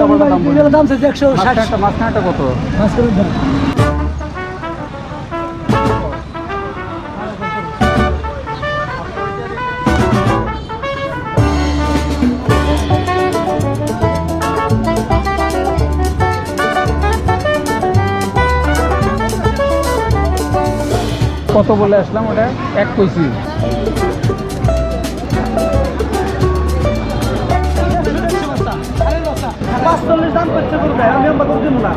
এগুলোর দাম একশো ষাট। কত? দাম। কত বলে আসলাম ওটা? এক কইছি পাঁচচল্লিশ দাম করছে করবে আমি আমরা করছি না।